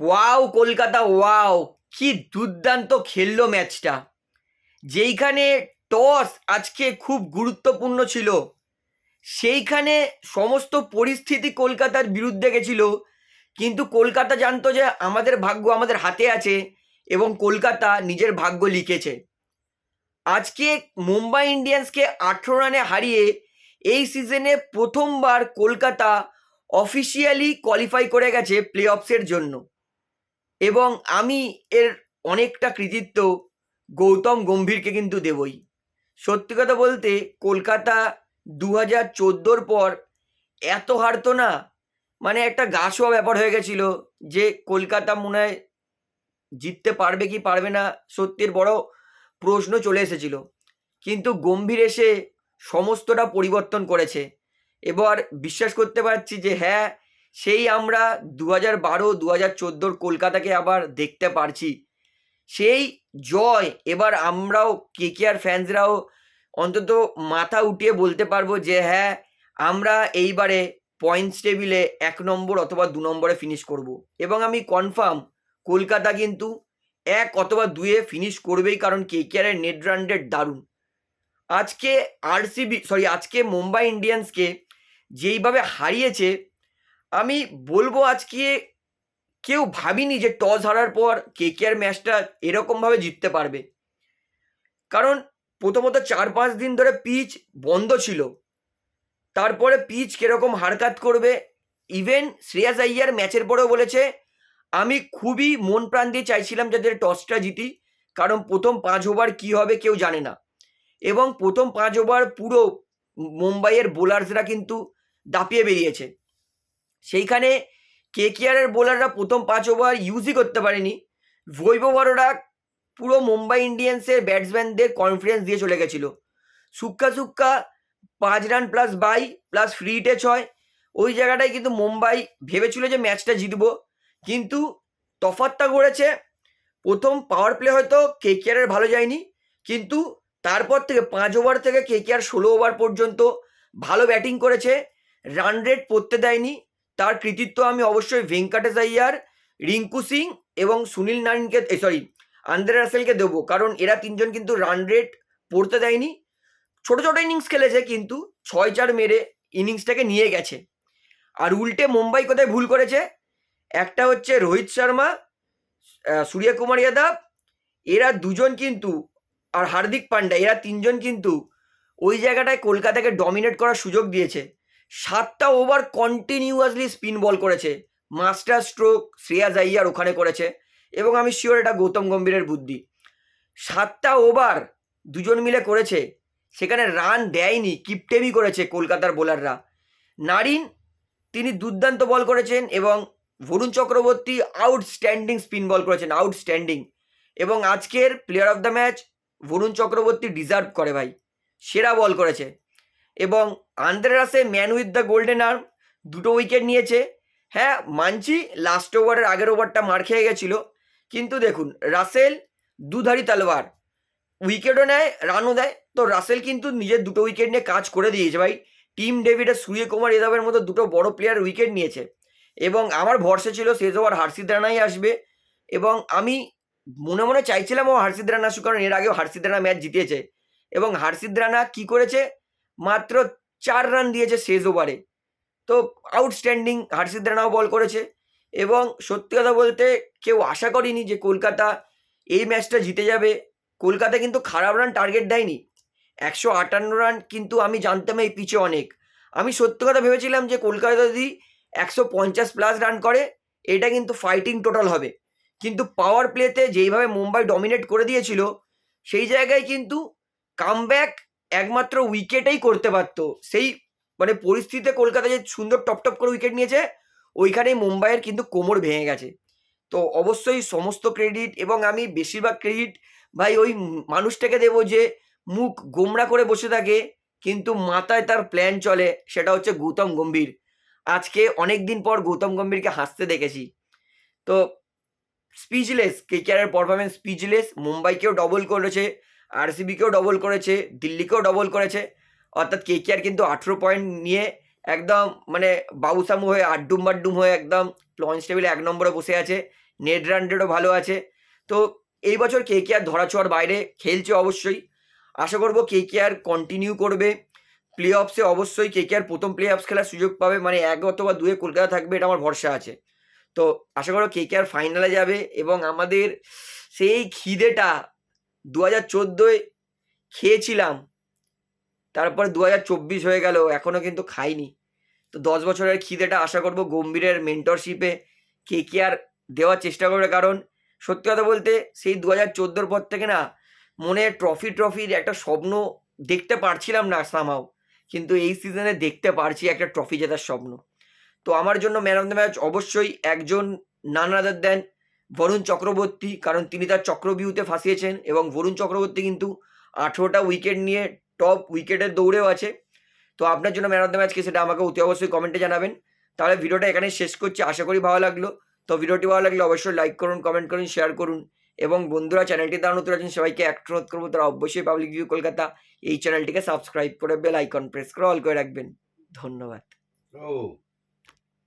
Wow, Kolkata, wow. কি দুর্দান্ত খেললো ম্যাচটা। যেইখানে টস আজকে খুব গুরুত্বপূর্ণ ছিল, সেইখানে সমস্ত পরিস্থিতি কলকাতার বিরুদ্ধে গেছিল। কিন্তু কলকাতা জানতো যে আমাদের ভাগ্য আমাদের হাতে আছে এবং কলকাতা নিজের ভাগ্য লিখেছে। আজকে মুম্বাই ইন্ডিয়ান্সকে আঠেরো রানে হারিয়ে এই সিজনে প্রথমবার কলকাতা অফিসিয়ালি কোয়ালিফাই করে গেছে প্লে অফসের জন্য। এবং আমি এর অনেকটা কৃতিত্ব গৌতম গম্ভীরকে কিন্তু দেবই। সত্যি কথা বলতে, কলকাতা দু হাজার চোদ্দোর পর এত হারতো না মানে একটা গা শোয়া ব্যাপার হয়ে গেছিল যে কলকাতা মনে হয় জিততে পারবে কি পারবে না, সত্যির বড় প্রশ্ন চলে এসেছিল। কিন্তু গম্ভীর এসে সমস্তটা পরিবর্তন করেছে। এবার বিশ্বাস করতে পারছি যে হ্যাঁ সেই আমরা দু হাজার বারো দু হাজার চোদ্দোর কলকাতাকে আবার দেখতে পারছি। সেই জয় এবার আমরাও কে কে আর ফ্যান্সরাও অন্তত মাথা উঠিয়ে বলতে পারব যে হ্যাঁ আমরা এইবারে পয়েন্টস টেবিলে এক নম্বর অথবা দু নম্বরে ফিনিশ করব। এবং আমি কনফার্ম কলকাতা কিন্তু এক অথবা দুয়ে ফিনিশ করবেই কারণ কে কে আরের নেট রান দারুণ। আজকে আরসিবি সরি আজকে মুম্বাই ইন্ডিয়ান্সকে যেইভাবে হারিয়েছে আমি বলব আজকে কেউ ভাবিনি যে টস হারার পর কে কে আর ম্যাচটা এরকমভাবে জিততে পারবে। কারণ প্রথমত চার পাঁচ দিন ধরে পিচ বন্ধ ছিল। তারপরে পিচ কীরকম হারকাত করবে? ইভেন শ্রেয়াস আইয়ার ম্যাচের পরেও বলেছে, আমি খুবই মন প্রাণ দিয়ে চাইছিলাম যাদের টসটা জিতি। কারণ প্রথম পাঁচ ওভার কী হবে কেউ জানে না। এবং প্রথম পাঁচ ওভার পুরো মুম্বাইয়ের বোলার্সরা কিন্তু দাপিয়ে বেরিয়েছে। সেইখানে কে কেয়ারের বোলাররা প্রথম পাঁচ ওভার ইউজই করতে পারেনি। বৈভব অরোরা পুরো মুম্বাই ইন্ডিয়ান্সের ব্যাটসম্যানদের কনফিডেন্স দিয়ে চলে গেছিল। সুক্কা সুক্কা পাঁচ run plus bye plus free tech হয়। ওই জায়গাটায় কিন্তু মুম্বাই ভেবেছিল যে ম্যাচটা জিতবো। কিন্তু তফাতটা করেছে প্রথম পাওয়ার প্লে হয়তো কে কেয়ারের ভালো যায়নি। কিন্তু তারপর থেকে পাঁচ ওভার থেকে কে কেয়ার ষোলো ওভার পর্যন্ত ভালো ব্যাটিং করেছে। রান রেট পড়তে দেয়নি। তার কৃতিত্ব আমি অবশ্যই ভেঙ্কাটেশ আইয়ার, রিঙ্কু সিং এবং সুনীল নারিনকে সরি আন্দ্রে রাসেলকে দেবো। কারণ এরা তিনজন কিন্তু রান রেট পড়তে দেয়নি। ছোট ছোট ইনিংস খেলেছে কিন্তু ছয়, চার মেরে ইনিংসটাকে নিয়ে গেছে। আর উল্টে মুম্বাই কোথায় ভুল করেছে? একটা হচ্ছে রোহিত শর্মা সূর্যকুমার যাদব। এরা দুজন কিন্তু, আর হার্দিক পান্ডা, এরা তিনজন কিন্তু ওই জায়গাটায় কলকাতাকে ডমিনেট করার সুযোগ দিয়েছে। সাতটা ওভার কন্টিনিউয়াসলি স্পিন বল করেছে। মাস্টার স্ট্রোক শ্রেয়া আইয়ার ওখানে করেছে এবং আমি শিওর এটা গৌতম গম্ভীরের বুদ্ধি। সাতটা ওভার দুজন মিলে করেছে, সেখানে রান দেয়নি, কিপটেমি করেছে কলকাতার বোলাররা নারিন, তিনি দুর্দান্ত বল করেছেন এবং Varun Chakravarthy outstanding spin ball করেছেন আউটস্ট্যান্ডিং এবং আজকের player of the match Varun Chakravarthy deserve করে ভাই। সেরা বল করেছে। এবং Andre Russell man with the golden arm দুটো উইকেট নিয়েছে। হ্যাঁ মানছি লাস্ট ওভারের আগের ওভারটা মার খেয়ে গেছিল। কিন্তু দেখুন, রাসেল দুধারি তালওয়ার উইকেটও নেয় রানও দেয়। তো রাসেল কিন্তু নিজের দুটো উইকেট নিয়ে কাজ করে দিয়েছে ভাই। টিম ডেভিড আর সূর্যকুমার যাদবের মতো দুটো বড় প্লেয়ার উইকেট নিয়েছে। এবং আমার ভরসা ছিল শেষ ওভার হার্ষিদ রানাই আসবে। এবং আমি মনে মনে চাইছিলাম ও হার্ষিদ রানা আসুক, কারণ এর আগেও হার্ষিদ রানা ম্যাচ জিতিয়েছে এবং হার্ষিদ রানা কী করেছে? মাত্র চার রান দিয়েছে শেষ ওভারে তো আউটস্ট্যান্ডিং হার্ষিদ রানাও বল করেছে এবং সত্যি কথা বলতে কেউ আশা করেনি যে কলকাতা এই ম্যাচটা জিতে যাবে। কলকাতা কিন্তু খারাপ রান টার্গেট দেয়নি। একশো আটান্ন রান কিন্তু আমি জানতাম এই পিচে অনেক। আমি সত্যি কথা ভেবেছিলাম যে কলকাতা যদি একশো পঞ্চাশ প্লাস রান করে, এটা কিন্তু ফাইটিং টোটাল হবে। কিন্তু পাওয়ার প্লেতে যেইভাবে মুম্বাই ডমিনেট করে দিয়েছিল, সেই জায়গায় কিন্তু কামব্যাক একমাত্র উইকেটেই করতে পারতো। সেই মানে পরিস্থিতিতে কলকাতা যে সুন্দর টপ টপ করে উইকেট নিয়েছে ওইখানেই মুম্বাইয়ের কিন্তু কোমর ভেঙে গেছে। তো অবশ্যই সমস্ত ক্রেডিট এবং আমি বেশিরভাগ ক্রেডিট ভাই ওই মানুষটাকে দেবো যে মুখ গোমরা করে বসে থাকে, কিন্তু মাথায় তার প্ল্যান চলে, সেটা হচ্ছে গৌতম গম্ভীর। আজকে অনেক দিন পর গৌতম গম্ভীরকে হাসতে দেখেছি। তো স্পিচলেস কে কেয়ারের পারফরমেন্স স্পিচলেস মুম্বাইকেও ডবল করেছে। আরসিবিকেও ডবল করেছে দিল্লিকেও ডবল করেছে। অর্থাৎ কে কেয়ার কিন্তু আঠেরো পয়েন্ট নিয়ে একদম মানে বাবুসামু হয়ে, আড্ডুম বাড্ডুম হয়ে একদম লঞ্চ টেবিলে এক নম্বরে বসে আছে। নেট রান রেটও ভালো আছে। তো এই বছর কে কে আর ধরাছোঁয়ার বাইরে খেলছে অবশ্যই। আশা করব কে কে আর কন্টিনিউ করবে। প্লে অফসে অবশ্যই কে কে আর প্রথম প্লে অফস খেলার সুযোগ পাবে। মানে এক অথবা দুয়ে কলকাতা থাকবে এটা আমার ভরসা আছে। তো আশা করব কে কে আর ফাইনালে যাবে এবং আমাদের সেই খিদেটা দু হাজার চোদ্দোয় খেয়েছিলাম। তারপর দু হাজার চব্বিশ হয়ে গেল এখনও কিন্তু খাইনি। তো দশ বছরের খিদেটা আশা করব গম্ভীরের মেন্টরশিপে কে কে আর দেওয়ার চেষ্টা করবে। কারণ সত্যি কথা বলতে সেই দু হাজার চোদ্দোর পর থেকে না মনে ট্রফি ট্রফির একটা স্বপ্ন দেখতে পারছিলাম না সামাও কিন্তু এই সিজনে দেখতে পারছি একটা ট্রফি জেতার স্বপ্ন। তো আমার জন্য ম্যান অফ দ্য ম্যাচ অবশ্যই একজন নান আদার দেন বরুণ চক্রবর্তী, কারণ তিনি তার চক্রবিউতে ফাঁসিয়েছেন এবং বরুণ চক্রবর্তী কিন্তু আঠেরোটা উইকেট নিয়ে টপ উইকেটের দৌড়েও আছে। তো আপনার জন্য ম্যান অফ দ্য ম্যাচ কি সেটা আমাকে অতি অবশ্যই কমেন্টে জানাবেন। তাহলে ভিডিওটা এখানে শেষ করছি, আশা করি ভালো লাগল। তো ভিডিওটি ভালো লাগলে অবশ্যই লাইক করুন কমেন্ট করুন শেয়ার করুন এবং বন্ধুরা চ্যানেলটি তারা নতুন আছেন, সবাইকে এক অনুরোধ করব, তারা অবশ্যই পাবলিক ভিউ কলকাতা এই চ্যানেলটিকে সাবস্ক্রাইব করে বেল আইকন প্রেস করে অল করে রাখবেন। ধন্যবাদ। ও